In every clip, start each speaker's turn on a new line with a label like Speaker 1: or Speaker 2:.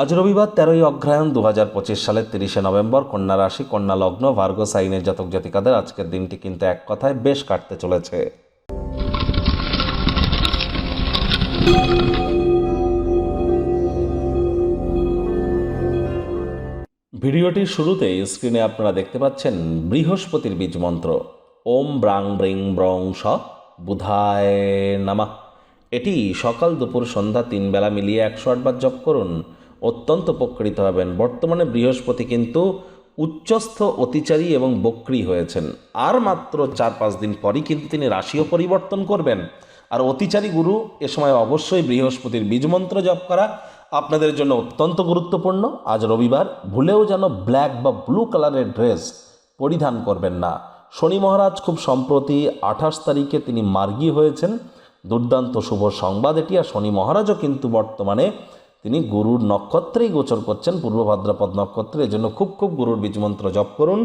Speaker 1: আজ রবিবার তেরোই অগ্রায়ণ দু হাজার পঁচিশ সালের তিরিশে নভেম্বর কন্যা রাশি, কন্যা লগ্ন, ভার্গ, সাইনের জাতক জাতিকাদের আজকের দিনটি কিন্তু এক কথায় বেশ কাটতে চলেছে। ভিডিওটির শুরুতে স্ক্রিনে আপনারা দেখতে পাচ্ছেন বৃহস্পতির বীজ মন্ত্র। ওম ব্রাং ব্রিং ব্রং স বুধায় নামা। এটি সকাল দুপুর সন্ধ্যা তিন বেলা মিলিয়ে একশো আটবার জপ করুন। অত্যন্ত উপকৃত হবেন। বর্তমানে বৃহস্পতি কিন্তু উচ্চস্থ অতিচারী এবং বক্রী হয়েছেন। আর মাত্র চার পাঁচ দিন পরই কিন্তু তিনি রাশিও পরিবর্তন করবেন। আর অতিচারী গুরু এ সময় অবশ্যই বৃহস্পতির বীজমন্ত্র জপ করা আপনাদের জন্য অত্যন্ত গুরুত্বপূর্ণ। আজ রবিবার ভুলেও যেন ব্ল্যাক বা ব্লু কালারের ড্রেস পরিধান করবেন না। শনি মহারাজ খুব সম্প্রতি আঠাশ তারিখে তিনি মার্গী হয়েছেন। দুর্দান্ত শুভ সংবাদ এটি। আর শনি মহারাজও কিন্তু বর্তমানে তিনি গুরুর নক্ষত্রেই গোচর করছেন, পূর্ব ভাদ্রপদ নক্ষত্রে। এজন্য খুব খুব গুরুর বীজমন্ত্র জপ করুন।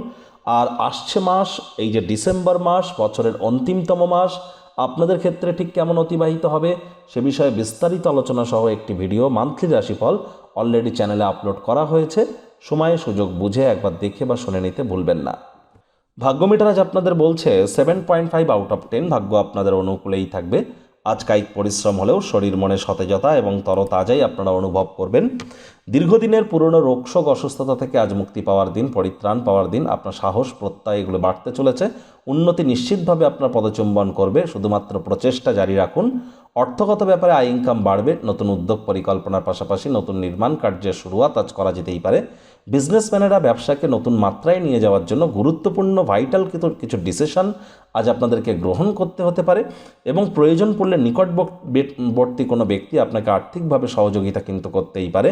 Speaker 1: আর আসছে মাস, এই যে ডিসেম্বর মাস, বছরের অন্তিমতম মাস, আপনাদের ক্ষেত্রে ঠিক কেমন অতিবাহিত হবে সে বিষয়ে বিস্তারিত আলোচনা সহ একটি ভিডিও, মান্থলি রাশিফল অলরেডি চ্যানেলে আপলোড করা হয়েছে। সময়ে সুযোগ বুঝে একবার দেখে বা শুনে নিতে ভুলবেন না। ভাগ্যমিটার আজ আপনাদের বলছে seven point five out of ten ভাগ্য আপনাদের অনুকূলেই থাকবে। আজ পরিশ্রম হলেও শরীর মনে সতেজতা এবং তরতাজাই আপনারা অনুভব করবেন। দীর্ঘদিনের পুরনো রোগশোক অসুস্থতা থেকে আজ মুক্তি পাওয়ার দিন, পরিত্রাণ পাওয়ার দিন। আপনার সাহস, প্রত্যয় এগুলো বাড়তে চলেছে। উন্নতি নিশ্চিতভাবে আপনার পদচুম্বন করবে। শুধুমাত্র প্রচেষ্টা জারি রাখুন। অর্থগত ব্যাপারে আয় ইনকাম বাড়বে। নতুন উদ্যোগ পরিকল্পনার পাশাপাশি নতুন নির্মাণ কার্যের শুরুয়াত আজ করা যেতেই পারে। বিজনেসম্যানেরা ব্যবসাকে নতুন মাত্রায় নিয়ে যাওয়ার জন্য গুরুত্বপূর্ণ ভাইটাল কিছু কিছু ডিসিশন আজ আপনাদেরকে গ্রহণ করতে হতে পারে এবং প্রয়োজন পড়লে নিকটবর্তী কোনো ব্যক্তি আপনাকে আর্থিকভাবে সহযোগিতা কিন্তু করতেই পারে।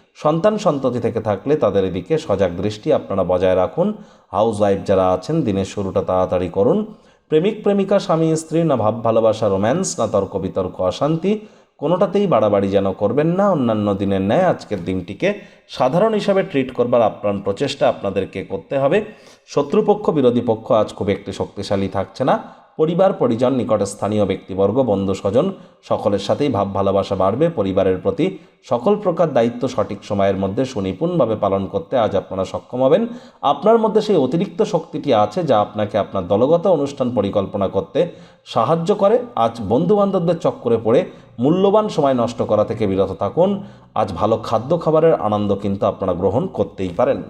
Speaker 1: সন্তান সন্ততি থেকে থাকলে তাদের এদিকে সজাগ দৃষ্টি আপনারা বজায় রাখুন। হাউস ওয়াইফ যারা আছেন, দিনের শুরুটা তাড়াতাড়ি করুন। প্রেমিক, প্রেমিকা, স্বামী, স্ত্রী, না ভাব, ভালোবাসা রোম্যান্স না তর্ক, বিতর্ক, অশান্তি, কোনোটাতেই বাড়াবাড়ি যেন করবেন না। অন্যান্য দিনের ন্যায় আজকের দিনটিকে সাধারণ হিসাবে ট্রিট করবার আপ্রাণ প্রচেষ্টা আপনাদেরকে করতে হবে। শত্রুপক্ষ, বিরোধী পক্ষ আজ খুব একটি শক্তিশালী থাকছে না। পরিবার, পরিজন, নিকটে স্থানীয় ব্যক্তিবর্গ, বন্ধু, স্বজন, সকলের সাথেই ভাব ভালোবাসা বাড়বে। পরিবারের প্রতি সকল প্রকার দায়িত্ব সঠিক সময়ের মধ্যে সুনিপুণভাবে পালন করতে আজ আপনারা সক্ষম হবেন। আপনার মধ্যে সেই অতিরিক্ত শক্তিটি আছে যা আপনাকে আপনার দলগত অনুষ্ঠান পরিকল্পনা করতে সাহায্য করে। আজ বন্ধুবান্ধবদের চক্করে পড়ে মূল্যবান সময় নষ্ট করা থেকে বিরত থাকুন। আজ ভালো খাদ্য খাবারের আনন্দ কিন্তু আপনারা গ্রহণ করতেই পারেন।